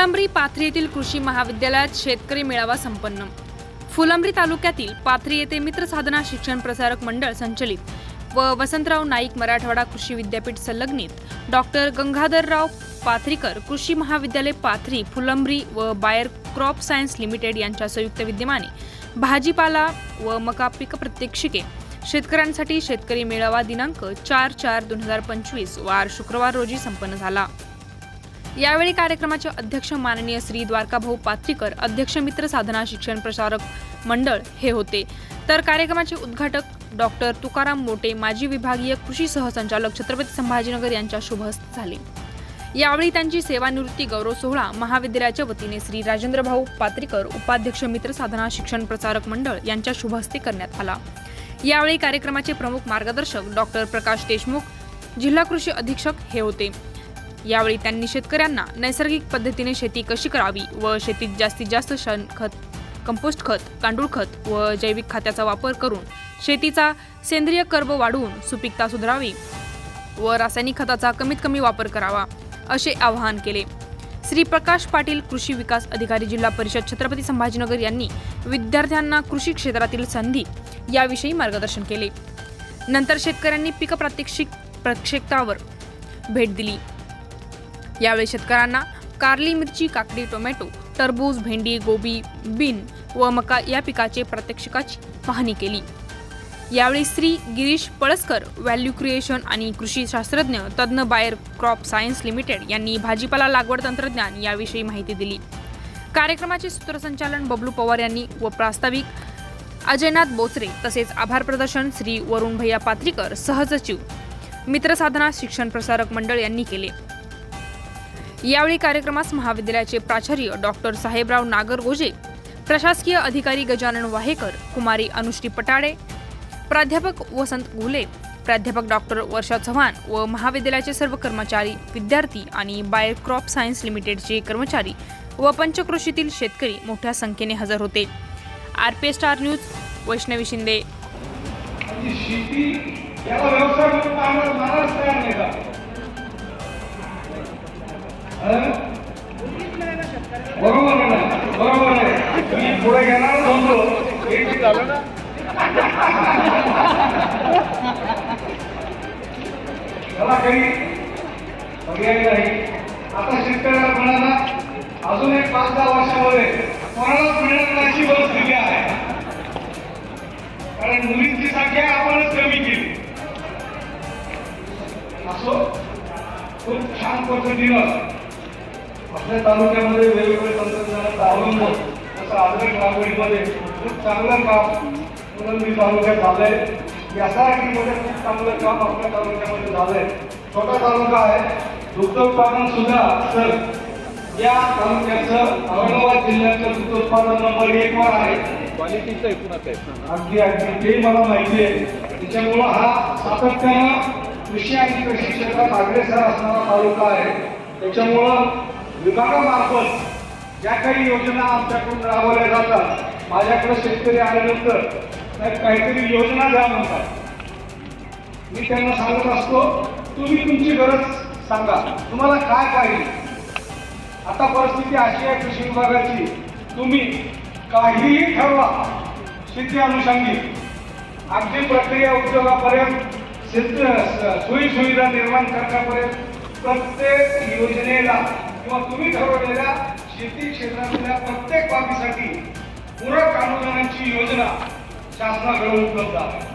फुलंब्री पाथरी येथील कृषी महाविद्यालयात शेतकरी मेळावा संपन्न. फुलंब्री तालुक्यातील पाथरी येथे मित्र साधना शिक्षण प्रसारक मंडळ संचलित व वसंतराव नाईक मराठवाडा कृषी विद्यापीठ संलग्नित डॉक्टर गंगाधरराव पाथरीकर कृषी महाविद्यालय पाथरी फुलंब्री व बायर क्रॉप सायन्स लिमिटेड यांच्या संयुक्त विद्यमाने भाजीपाला व मका पीक प्रत्यक्षिके. शेतकऱ्यांसाठी शेतकरी मेळावा दिनांक चार चार दोन हजार पंचवीस वार शुक्रवार रोजी संपन्न झाला. यावेळी कार्यक्रमाचे अध्यक्ष माननीय श्री द्वारकाभाऊ पात्रीकर अध्यक्ष मित्र साधना शिक्षण प्रसारक मंडळ हे होते. तर कार्यक्रमाचे उद्घाटक डॉक्टर तुकाराम मोटे माजी विभागीय कृषी सहसंचालक छत्रपती संभाजीनगर यांच्या शुभ झाले. यावेळी त्यांची सेवानिवृत्ती गौरव सोहळा महाविद्यालयाच्या वतीने श्री राजेंद्र भाऊ पात्रीकर उपाध्यक्ष मित्र साधना शिक्षण प्रसारक मंडळ यांच्या शुभ हस्ते करण्यात आला. यावेळी कार्यक्रमाचे प्रमुख मार्गदर्शक डॉक्टर प्रकाश देशमुख जिल्हा कृषी अधीक्षक हे होते. यावेळी त्यांनी शेतकऱ्यांना नैसर्गिक पद्धतीने शेती कशी करावी व शेतीत जास्तीत जास्त शेणखत कंपोस्ट खत गांडूळ खत व जैविक खताचा वापर करून शेतीचा सेंद्रिय कर्ब वाढवून सुपीकता सुधारावी व रासायनिक खताचा कमीत कमी वापर करावा असे आवाहन केले. श्री प्रकाश पाटील कृषी विकास अधिकारी जिल्हा परिषद छत्रपती संभाजीनगर यांनी विद्यार्थ्यांना कृषी क्षेत्रातील संधी याविषयी मार्गदर्शन केले. नंतर शेतकऱ्यांनी पीक प्रात्यक्षिक प्रक्षेत्रावर भेट दिली. यावेळी शेतकऱ्यांना कारली मिरची काकडी टोमॅटो टरबूज भेंडी गोबी बीन व मका या पिकाचे प्रात्यक्षिकाची पाहणी केली. यावेळी श्री गिरीश पळसकर व्हॅल्यू क्रिएशन आणि कृषी शास्त्रज्ञ तज्ज्ञ बायर क्रॉप सायन्स लिमिटेड यांनी भाजीपाला लागवड तंत्रज्ञान याविषयी माहिती दिली. कार्यक्रमाचे सूत्रसंचालन बबलू पवार यांनी व प्रास्ताविक अजयनाथ बोचरे तसेच आभार प्रदर्शन श्री वरुण भैया पात्रीकर सहसचिव मित्रसाधना शिक्षण प्रसारक मंडळ यांनी केले. यावेळी कार्यक्रमास महाविद्यालयाचे प्राचार्य डॉक्टर साहेबराव नागरगोजे प्रशासकीय अधिकारी गजानन वाहेकर कुमारी अनुश्री पटाडे प्राध्यापक वसंत घुले प्राध्यापक डॉक्टर वर्षा चव्हाण व महाविद्यालयाचे सर्व कर्मचारी विद्यार्थी आणि बायर क्रॉप सायन्स लिमिटेडचे कर्मचारी व पंचकृषीतील शेतकरी मोठ्या संख्येने हजर होते. R P star news Vaishnavi Shinde. पुढे घेणार होतो. जे झालं ना? त्याला काही पर्याय नाही. आता शेतकऱ्याला कोणाला अजून एक पाच दहा वर्षामध्ये कोणालाच मिळणार अशी परिस्थिती आहे? कारण मुलींची संख्या आपणच कमी केली. असो खूप छान पद्धतीनं आपल्या तालुक्यामध्ये वेगवेगळे तंत्रज्ञानाचा अवलंब आधुनिक लागवडीमध्ये खूप चांगलं काम मुलंबी तालुक्यात झालंय. यासाठी खूप चांगलं काम आपल्या तालुक्यामध्ये झालंय. छोटा तालुका आहे. दुग्ध उत्पादन सुद्धा सर या तालुक्याचं औरंगाबाद जिल्ह्याचं दुग्ध उत्पादन नंबर एक वर आहे. क्वालिटीचं एकूणच आहे अगदी अगदी. ते मला माहिती आहे. त्याच्यामुळं हा सातत्यानं कृषी आणि कृषी क्षेत्रात अग्रेसर असणारा तालुका आहे. त्याच्यामुळं विभागामार्फत ज्या काही योजना आमच्याकडून राबवल्या जातात माझ्याकडे शेतकरी आल्यानंतर काहीतरी योजना द्या म्हणतात. मी त्यांना सांगत असतो तुम्ही तुमची गरज सांगा. तुम्हाला काय पाहिजे? आता परिस्थिती अशी आहे कृषी विभागाची. तुम्ही काहीही ठरवा शेती अनुषंगी. अगदी प्रक्रिया उद्योगापर्यंत सोयी सुविधा निर्माण करण्यापर्यंत प्रत्येक योजनेला किंवा तुम्ही ठरवलेल्या शेती क्षेत्रातल्या प्रत्येक बाबीसाठी पूरक अनुदानांची योजना शासनाकडून उपलब्ध आहे.